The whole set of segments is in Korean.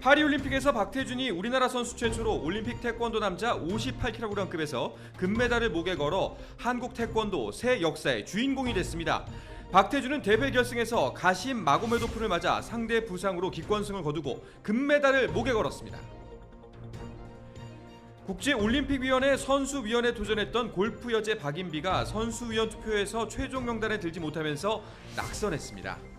파리올림픽에서 박태준이 우리나라 선수 최초로 올림픽 태권도 남자 58kg급에서 금메달을 목에 걸어 한국 태권도 새 역사의 주인공이 됐습니다. 박태준은 대회 결승에서 가심 마고메도프를 맞아 상대 부상으로 기권승을 거두고 금메달을 목에 걸었습니다. 국제올림픽위원회 선수위원회 도전했던 골프 여제 박인비가 선수위원 투표에서 최종 명단에 들지 못하면서 낙선했습니다.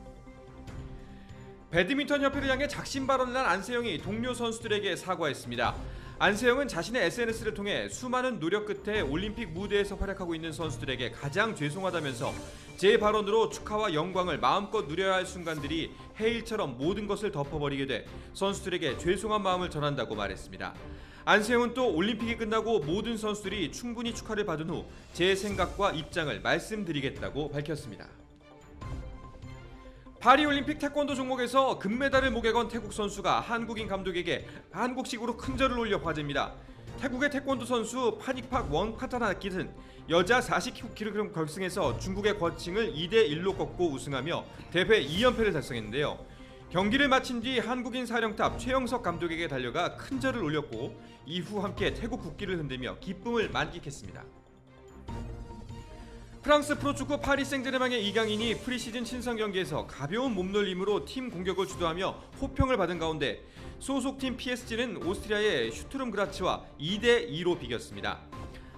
배드민턴 협회를 향해 작심 발언을 한 안세영이 동료 선수들에게 사과했습니다. 안세영은 자신의 SNS를 통해 수많은 노력 끝에 올림픽 무대에서 활약하고 있는 선수들에게 가장 죄송하다면서 제 발언으로 축하와 영광을 마음껏 누려야 할 순간들이 해일처럼 모든 것을 덮어버리게 돼 선수들에게 죄송한 마음을 전한다고 말했습니다. 안세영은 또 올림픽이 끝나고 모든 선수들이 충분히 축하를 받은 후 제 생각과 입장을 말씀드리겠다고 밝혔습니다. 파리올림픽 태권도 종목에서 금메달을 목에 건 태국 선수가 한국인 감독에게 한국식으로 큰 절을 올려 화제입니다. 태국의 태권도 선수 파닉팍 원카타나kit은 여자 49kg 결승에서 중국의 거칭을 2대 1로 꺾고 우승하며 대회 2연패를 달성했는데요. 경기를 마친 뒤 한국인 사령탑 최영석 감독에게 달려가 큰 절을 올렸고 이후 함께 태국 국기를 흔들며 기쁨을 만끽했습니다. 프랑스 프로축구 파리 생제르맹의 이강인이 프리시즌 친선 경기에서 가벼운 몸놀림으로 팀 공격을 주도하며 호평을 받은 가운데 소속팀 PSG는 오스트리아의 슈투름 그라츠와 2대 2로 비겼습니다.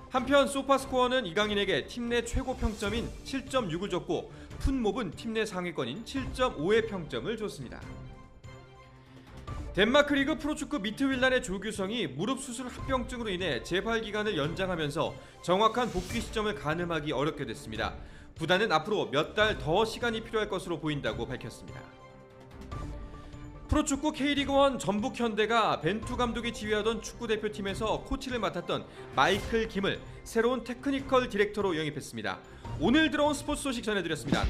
한편 소파스코어는 이강인에게 팀 내 최고 평점인 7.6을 줬고 푼몹은 팀 내 상위권인 7.5의 평점을 줬습니다. 덴마크 리그 프로축구 미트윌란의 조규성이 무릎 수술 합병증으로 인해 재발 기간을 연장하면서 정확한 복귀 시점을 가늠하기 어렵게 됐습니다. 구단은 앞으로 몇 달 더 시간이 필요할 것으로 보인다고 밝혔습니다. 프로축구 K리그1 전북 현대가 벤투 감독이 지휘하던 축구 대표팀에서 코치를 맡았던 마이클 김을 새로운 테크니컬 디렉터로 영입했습니다. 오늘 들어온 스포츠 소식 전해드렸습니다.